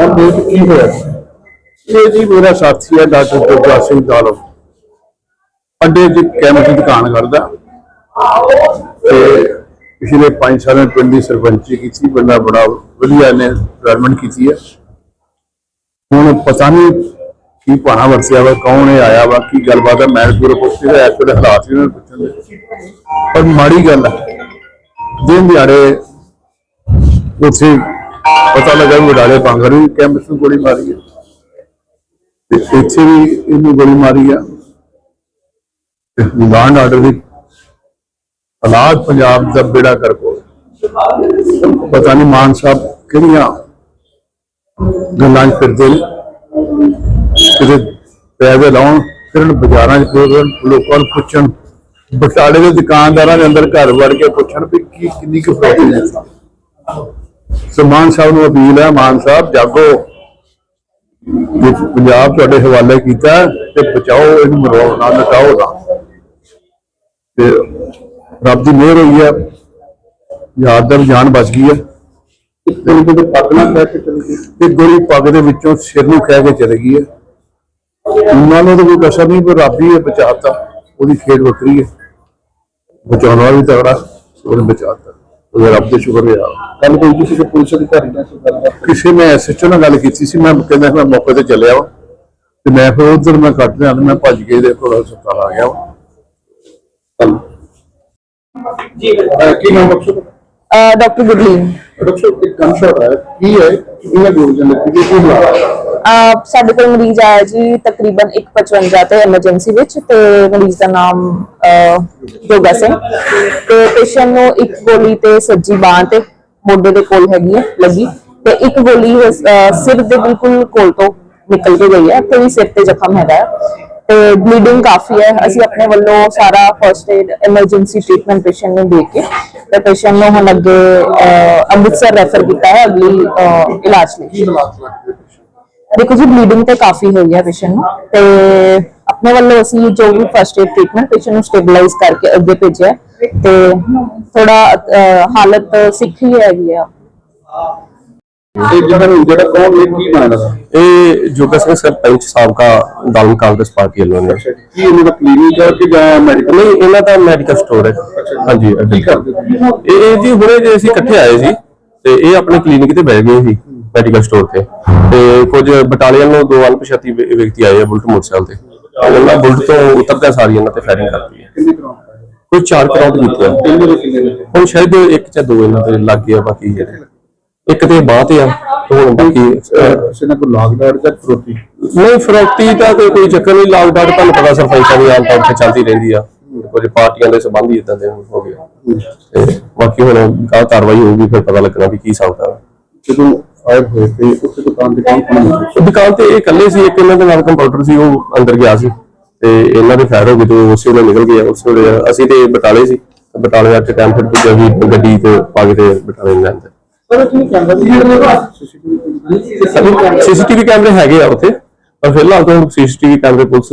ਕੌਣ ਦੇ ਕੀ ਹੋਇਆ? ਇਹ ਜੀ ਮੇਰਾ ਸਾਥੀ ਹੈ, ਡਾਕਟਰ ਗੁਰਦਾਸ ਸਿੰਘ ਦਾਲੋ। ਅੱਡੇ 'ਚ ਕੈਮਰੇ ਦੀ ਦੁਕਾਨ ਕਰਦਾ। ਤੇ ਪਿਛਲੇ 5 ਸਾਲਾਂ ਪਿੰਡ ਦੀ ਸਰਪੰਚੀ ਕੀਤੀ, ਬੰਦਾ ਬੜਾ ਵਧੀਆ ਨੇ ਡਿਵੈਲਪਮੈਂਟ ਕੀਤੀ ਹੈ। ਹੁਣ ਪਤਾ ਨਹੀਂ ਕੀ ਪਾਣਾ ਵਰਸਿਆ ਵਾ, ਕੌਣ ਇਹ ਆਇਆ ਵਾ, ਕੀ ਗੱਲਬਾਤ ਹੈ, ਮੈਂ ਪੂਰਾ ਪੁੱਛੀ ਦਾ ਇਸ ਵੇਲੇ ਹਾਲਾਤ ਵੀ ਨੂੰ ਪੁੱਛਣ ਦੇ। ਪਰ ਮਾੜੀ ਗੱਲ ਹੈ, ਦਿਨ ਦਿਹਾੜੇ ਉੱਥੇ ਪਤਾ ਲੱਗਾ ਵੀ ਵਡਾਲੇ ਬਾਂਗਰ ਵੀ ਕੈਂਪਸ ਨੂੰ ਗੋਲੀ ਮਾਰੀ ਹੈ ਤੇ ਇੱਥੇ ਵੀ ਇਹਨੂੰ ਗੋਲੀ ਮਾਰੀ ਆ। ਤੇ ਲਾਂਡ ਆਰਡਰ ਦੀ ਹਾਲਾਤ ਪੰਜਾਬ ਦਾ ਬੇੜਾ ਕਰ ਕੋ ਪਤਾ ਨਹੀਂ ਮਾਨ ਸਾਹਿਬ ਕਿਹੜੀਆਂ ਗੱਲਾਂ 'ਚ ਫਿਰਦੇ ਨੇ। ਕਿਤੇ ਪੈਸੇ ਲਾਉਣ ਫਿਰਨ ਬਾਜ਼ਾਰਾਂ 'ਚ ਫਿਰਨ ਲੋਕਾਂ ਨੂੰ ਪੁੱਛਣ। ਬਟਾਲੇ ਦੇ ਦੁਕਾਨਦਾਰਾਂ ਦੇ ਅੰਦਰ ਘਰ ਵੜ ਕੇ ਪੁੱਛਣ ਵੀ ਕੀ ਕਿੰਨੀ ਕੁ ਫਰੋਤੀ ਹੈ। ਸੋ ਮਾਨ ਸਾਹਿਬ ਨੂੰ ਅਪੀਲ ਹੈ, ਮਾਨ ਸਾਹਿਬ, ਜਾਗੋ। ਪੰਜਾਬ ਤੁਹਾਡੇ ਹਵਾਲੇ ਕੀਤਾ ਤੇ ਬਚਾਓ, ਇਹਨੂੰ ਮਰਵਾਓ, ਨਾ ਨਟਾਓ ਨਾ ਤੇ ਰੱਬ ਦੀ ਮਿਹਰ ਹੋਈ ਹੈ, ਯਾਦ ਦਾ ਜਾਨ ਬਚ ਗਈ ਹੈ। ਤੇ ਉਹਦੇ ਪੱਗ ਨਾਲ ਕਹਿ ਕੇ ਚਲੀ ਗਈ। ਤੇ ਗੋਲੀ ਪੱਗ ਦੇ ਵਿੱਚੋਂ ਸਿਰ ਨੂੰ ਕਹਿ ਕੇ ਚਲੇ ਗਈ ਹੈ। ਉਹਨਾਂ ਨੂੰ ਤਾਂ ਕੋਈ ਕਸਰ ਨਹੀਂ, ਪਰ ਰੱਬ ਹੀ ਹੈ ਬਚਾਤਾ। ਉਹਦੀ ਖੇਡ ਵੱਖਰੀ ਹੈ। ਬਚਾਉਣ ਵਾਲਾ ਵੀ ਤਗੜਾ, ਉਹਨੇ ਬਚਾਤਾ। ਉਹਦੇ ਰੱਬ ਦੇ ਸ਼ੁਕਰ ਹੈ। ਕੱਲ ਕੋਈ ਕਿਸੇ ਪੁਲਿਸ ਅਧਿਕਾਰੀ ਨਾਲ ਗੱਲਬਾਤ ਕਿਸੇ ਨੇ ਐਸਐਚਓ ਨਾਲ ਗੱਲ ਕੀਤੀ ਸੀ ਮੈਂ ਕਹਿੰਦਾ ਮੈਂ ਮੌਕੇ ਤੇ ਚੱਲਿਆ ਵਾ। ਤੇ ਮੈਂ ਫਿਰ ਉਧਰ ਮੈਂ ਕੱਟ ਲਿਆ ਤੇ ਮੈਂ ਭੱਜ ਕੇ ਇਹਦੇ ਕੋਲ ਹਸਪਤਾਲ ਆ ਗਿਆ ਵਾ। ਅਹ ਕੀ ਨਾਮ ਬਖਸ਼ੋ ਡਾਕਟਰ ਗੁਰਲੀਨ। ਬਖਸ਼ੋ ਇੱਕ ਗਨ ਸ਼ਾਟ ਆਇਆ ਕੀ ਹੈ? ਕਿਹਨੇ ਗੋਲੀ ਚੱਲੀ ਕਿਹਦੇ ਕੀ ਹੋਇਆ ਸਾਡੇ ਕੋਲ ਮਰੀਜ਼ ਆਇਆ ਜੀ ਤਕਰੀਬਨ 155 ਤੇ ਐਮਰਜੈਂਸੀ ਵਿੱਚ ਤੇ ਮਰੀਜ਼ ਦਾ ਨਾਮ ਜੋਗਾ ਸਿੰਘ। ਤੇ ਪੇਸ਼ੈਂਟ ਨੂੰ ਇੱਕ ਗੋਲੀ ਤੇ ਸੱਜੀ ਬਾਹ ਤੇ ਮੋਢੇ ਦੇ ਕੋਲ ਹੈਗੀ ਹੈ, ਲੱਗੀ। ਤੇ ਇੱਕ ਗੋਲੀ ਸਿਰ ਦੇ ਬਿਲਕੁਲ ਕੋਲ ਤੋਂ ਨਿਕਲ ਕੇ ਗਈ ਹੈ ਤੇ ਵੀ ਸਿਰ ਤੇ ਜ਼ਖਮ ਹੈਗਾ ਹੈ। ਤੇ ਬਲੀਡਿੰਗ ਕਾਫੀ ਹੈ, ਅਸੀਂ ਆਪਣੇ ਵੱਲੋਂ ਸਾਰਾ first aid emergency treatment patient ਨੂੰ ਦੇ ਕੇ ਤੇ ਪੇਸ਼ੈਂਟ ਨੂੰ ਹੁਣ ਅੱਗੇ ਅੰਮ੍ਰਿਤਸਰ ਰੈਫਰ ਕੀਤਾ ਹੈ ਅਗਲੀ ਇਲਾਜ ਲਈ। ਦੇਖੋ ਜੀ ਬਲੀਡਿੰਗ ਤੇ ਕਾਫੀ ਹੋਈ ਹੈ ਪੇਸ਼ੈਂਟ ਨੂੰ ਤੇ ਆਪਣੇ ਵੱਲੋਂ ਅਸੀਂ ਜੋ ਵੀ ਫਰਸਟ ਏਡ ਟ੍ਰੀਟਮੈਂਟ ਪੇਸ਼ੈਂਟ ਨੂੰ ਸਟੇਬਲਾਈਜ਼ ਕਰਕੇ ਅੱਗੇ ਭੇਜਿਆ ਤੇ ਥੋੜਾ ਹਾਲਤ ਸਿੱਖੀ ਹੈਗੀ ਆ। ਇਹ ਜਿਹੜਾ ਨੂੰ ਜਿਹੜਾ ਕੌਣ ਇਹ ਕੀ ਬਣਦਾ ਇਹ ਜੋਗਾ ਸਿੰਘ ਸਰਪੰਚ ਸਾਬਕਾ ਦਾਲਮ ਕਾਂਗਰਸ ਪਾਰਟੀ ਵੱਲੋਂ ਨੇ। ਕੀ ਇਹਨਾਂ ਦਾ ਕਲੀਨਿਕ ਹੈ ਕਿ ਜਾਂ ਮੈਡੀਕਲ ਨਹੀਂ ਇਹਨਾਂ ਦਾ ਮੈਡੀਕਲ ਸਟੋਰ ਹੈ। ਹਾਂਜੀ ਕੀ ਕਰਦੇ ਤੁਸੀਂ? ਇਹ ਇਹ ਜੀ ਹੁਣੇ ਜੇ ਅਸੀਂ ਇਕੱਠੇ ਆਏ ਸੀ ਤੇ ਇਹ ਆਪਣੇ ਕਲੀਨਿਕ ਤੇ ਬਹਿ ਗਏ ਸੀ। ਮੈਡੀਕਲ ਸਟੋਰ ਤੇ। ਤੇ ਕੁਝ ਬਟਾਲੀਅਨ ਨੂੰ ਦੋ ਅਣਪਛਾਤੀ ਵਿ- ਵਿਅਕਤੀ ਆਏ ਆ ਬੁਲਟ ਮੋਟਰਸਾਈਕਲ ਤੇ। ਉਹਨਾਂ ਬੁਲਟ ਤੋਂ ਉਤਰਦਿਆਂ ਸਾਰੀ ਇਹਨਾਂ ਤੇ ਫਾਇਰਿੰਗ ਕਰਤੀ ਹੈ। ਕਿੰਨੀ ਕੋਈ ਚਾਰ ਕਰਾਉਂਟ ਕੀਤੇ ਆ ਕਿੰਨੇ ਦੇ ਕਿੰਨੇ ਦੇ ਹੁਣ ਸ਼ਾਇਦ ਇੱਕ ਜਾਂ ਦੋ ਇਹਨਾਂ ਤੇ ਲੱਗ ਗਿਆ ਬਾਕੀ ਜਿਹੜੇ। ਇੱਕ ਤੇ ਬਾਹ ਤੇ ਆ ਤੇ ਹੁਣ ਬਾਕੀ ਅਹ, ਕਿਸੇ ਨੇ ਕੋਈ ਲਾਗਡਾਰ ਜਾਂ ਫਰੋਤੀ? ਨਹੀਂ ਦਾ ਕੋਈ ਕੋਈ ਚੱਕਰ ਨਹੀਂ ਲਾਕਡਾਊਨ ਤੁਹਾਨੂੰ ਪਤਾ ਸਰਪੰਚਾਂ ਦੀ ਆਮ ਤੌਰ ਤੇ ਚੱਲਦੀ ਰਹਿੰਦੀ ਆ। ਕੁਝ ਪਾਰਟੀਆਂ ਦੇ ਸੰਬੰਧ ਹੀ ਇਦਾਂ ਦੇ ਹੋ ਗਏ ਤੇ ਬਾਕੀ ਹੁਣ ਕਾ ਕਾਰਵਾਈ ਹੋਊਗੀ ਫਿਰ ਪਤਾ ਲੱਗਣਾ ਵੀ ਕੀ ਹਿਸਾਬ ਜਦੋਂ ਆਏ ਹੋਏ ਤੇ ਉੱਥੇ ਦੁਕਾਨ ਤੇ ਕੌਣ ਕੌਣ ਮੌਜੂਦ ਦੁਕਾਨ ਤੇ ਇਹ ਇਕੱਲੇ ਸੀ ਇੱਕ ਇਹਨਾਂ ਦੇ ਨਾਲ ਕੰਪਿਊਟਰ ਸੀ ਉਹ ਅੰਦਰ ਗਿਆ ਸੀ। ਤੇ ਇਹਨਾਂ ਦੇ ਫਾਇਰ ਹੋ ਗਏ ਤੇ ਉਸੇ ਵੇਲੇ ਨਿਕਲ ਗਿਆ ਉਸੇ ਵੇਲੇ ਅਸੀਂ ਤੇ ਬਟਾਲੇ ਸੀ ਤੇ ਬਟਾਲੇ ਆ ਕੇ ਟਾਈਮ ਫਿਰ ਪੁੱਜਿਆ ਵੀ ਗੱਡੀ ਤੇ ਪਾ ਕੇ ਤੇ ਬਟਾਲੇ ਨੂੰ ਲੈਂਦੇ ਪਰ ਕੀ ਕਹਿੰਦਾ ਸੀ। ਸੀਸੀਟੀਵੀ ਸੀਸੀਟੀਵੀ ਕੈਮਰੇ ਹੈਗੇ ਆ ਉੱਥੇ ਪਰ ਫਿਲਹਾਲ ਤਾਂ ਸੀਸੀਟੀਵੀ ਕੈਮਰੇ ਪੁਲਿਸ